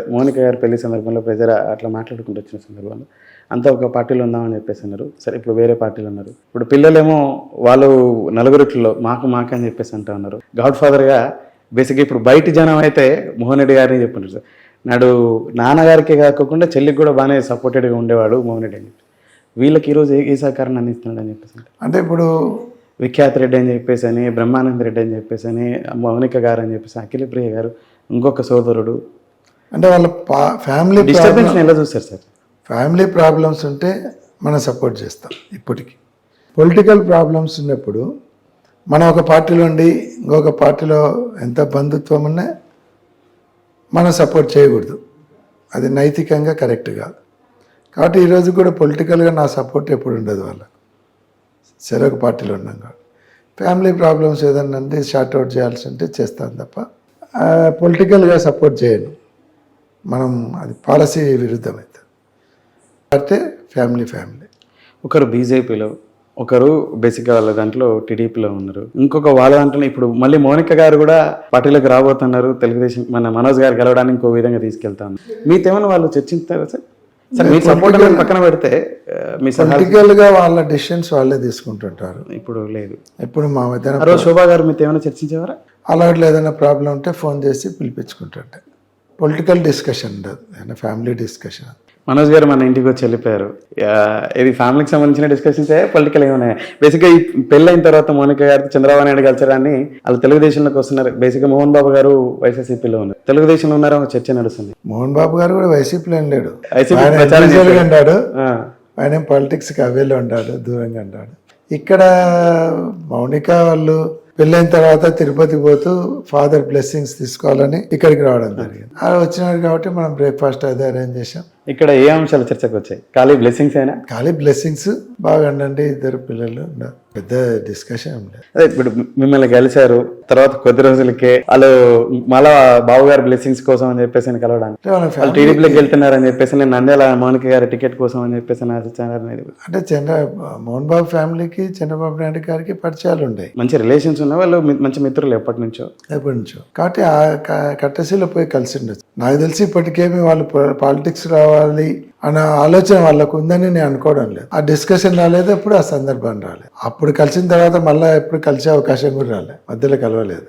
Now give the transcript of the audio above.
మౌనిక గారి పెళ్ళి సందర్భంలో ప్రజలు అట్లా మాట్లాడుకుంటూ వచ్చిన సందర్భంలో. అంతా ఒక పార్టీలో ఉందామని చెప్పేసి అన్నారు. సరే ఇప్పుడు వేరే పార్టీలో ఉన్నారు. ఇప్పుడు పిల్లలేమో వాళ్ళు నలుగురిట్లో మాకు మాకు అని చెప్పేసి అంటూ ఉన్నారు. గాడ్ ఫాదర్గా బేసిక్గా ఇప్పుడు బయటి జనం అయితే మోహన్ రెడ్డి గారిని చెప్పుంటారు సార్. నాడు నాన్నగారికి కాకుండా చెల్లికి కూడా బాగానే సపోర్టెడ్గా ఉండేవాడు మోహన్ రెడ్డి అని వీళ్ళకి ఈరోజు ఏ సహకారాన్ని అందిస్తున్నాడు అని చెప్పేసి అంటే ఇప్పుడు విఖ్యాత్ రెడ్డి అని చెప్పేసి అని బ్రహ్మానంద రెడ్డి అని చెప్పేసి అని మౌనిక గారు అని చెప్పేసి అఖిలప్రియ గారు ఇంకొక సోదరుడు అంటే వాళ్ళ పా ఫ్యామిలీ డిస్టర్బెన్స్ ఎలా చూస్తారు సార్? ఫ్యామిలీ ప్రాబ్లమ్స్ ఉంటే మనం సపోర్ట్ చేస్తాం ఇప్పటికి. పొలిటికల్ ప్రాబ్లమ్స్ ఉన్నప్పుడు మనం ఒక పార్టీలో ఉండి ఇంకొక పార్టీలో ఎంత బంధుత్వం ఉన్నా మనం సపోర్ట్ చేయకూడదు. అది నైతికంగా కరెక్ట్ కాదు. కాబట్టి ఈరోజు కూడా పొలిటికల్గా నా సపోర్ట్ ఎప్పుడు ఉండదు వాళ్ళకు. సరే ఒక పార్టీలో ఉన్నాం కాబట్టి. ఫ్యామిలీ ప్రాబ్లమ్స్ ఏదన్నా అంటే షార్ట్ అవుట్ చేయాల్సి ఉంటే చేస్తాను తప్ప పొలిటికల్గా సపోర్ట్ చేయను. మనం అది పాలసీ విరుద్ధం అవుతుంది అంటే ఫ్యామిలీ ఫ్యామిలీ. ఒకరు బీజేపీలో ఒకరు బేసిక్గా వాళ్ళ దాంట్లో టీడీపీలో ఉన్నారు. ఇంకొక వాళ్ళ దాంట్లో ఇప్పుడు మళ్ళీ మౌనిక గారు కూడా పార్టీలోకి రాబోతున్నారు తెలుగుదేశం మన మనోజ్ గారు గెలవడానికి ఇంకో విధంగా తీసుకెళ్తాను. మీతేమైనా వాళ్ళు చర్చించారా సార్? సార్ మీ సపోర్ట్ పక్కన పెడితే మీ పొలిటికల్గా వాళ్ళ డిసిషన్స్ వాళ్ళే తీసుకుంటుంటారు. ఇప్పుడు లేదు. ఇప్పుడు మా మధ్యన శోభా గారు మీతో ఏమైనా చర్చించేవారా? అలాంటి ఏదైనా ప్రాబ్లం ఉంటే ఫోన్ చేసి పిలిపించుకుంటుంటే. పొలిటికల్ డిస్కషన్ ఉండదు. ఏదైనా ఫ్యామిలీ డిస్కషన్. మనోజ్ గారు మన ఇంటికి వచ్చి వెళ్ళిపోయారు. ఇది ఫ్యామిలీకి సంబంధించిన డిస్కషన్స్ పొలిటికల్ ఏమైనా బేసిక్గా ఈ పెళ్ళైన తర్వాత మౌనిక గారు చంద్రబాబు నాయుడు కలిసారని వాళ్ళు తెలుగుదేశంలోకి వస్తున్నారు. బేసిక్గా మోహన్ బాబు గారు వైఎస్ఆర్సీపీలో ఉన్నారు. తెలుగుదేశంలో ఉన్నారో? ఒక చర్చ నడుస్తుంది. మోహన్ బాబు గారు కూడా వైసీపీలో లేడు ఆ, ఆయన పాలిటిక్స్కి అవేలో ఉంటాడు దూరంగా ఉంటాడు ఇక్కడ మౌనిక వాళ్ళు పెళ్ళైన తర్వాత తిరుపతి పోతూ ఫాదర్ బ్లెస్సింగ్స్ తీసుకోవాలని ఇక్కడికి రావడం జరిగింది. అలా వచ్చినాడు కాబట్టి మనం బ్రేక్ఫాస్ట్ అది అరేంజ్ చేసాం ఇక్కడ ఏ అంశాలు చర్చకు వచ్చాయి? ఖాళీ బ్లెస్సింగ్స్ అయినా ఖాళీ బ్లెస్సింగ్స్ బాగా ఉండండి ఇద్దరు పిల్లలు. పెద్ద డిస్కషన్ అదే ఇప్పుడు మిమ్మల్ని కలిశారు తర్వాత కొద్ది రోజులకే వాళ్ళు మళ్ళా బావగారు బ్లెస్సింగ్స్ కోసం అని చెప్పేసి కలవడానికి. వాళ్ళ టీడీపీలోకి వెళ్తున్నారని చెప్పేసి నేను నంద్యాల మౌనిక గారి టికెట్ కోసం అని చెప్పేసి అనేది అంటే చంద్ర మోహన్ బాబు ఫ్యామిలీకి చంద్రబాబు నాయుడు గారికి పరిచయాలు ఉన్నాయి మంచి రిలేషన్స్ ఉన్న వాళ్ళు మంచి మిత్రులు ఎప్పటి నుంచో. ఎప్పటి నుంచో. కాబట్టి ఆ కట్టసీలో పోయి కలిసి ఉండొచ్చు. నాకు తెలిసి ఇప్పటికేమి వాళ్ళు పాలిటిక్స్ రావాలి అన్న ఆలోచన వాళ్ళకు ఉందని నేను అనుకోవడం లేదు. ఆ డిస్కషన్ రాలేదు ఎప్పుడు ఆ సందర్భం రాలేదు. అప్పుడు కలిసిన తర్వాత మళ్ళీ ఎప్పుడు కలిసే అవకాశం కూడా రాలేదు మధ్యలో కలవలేదు.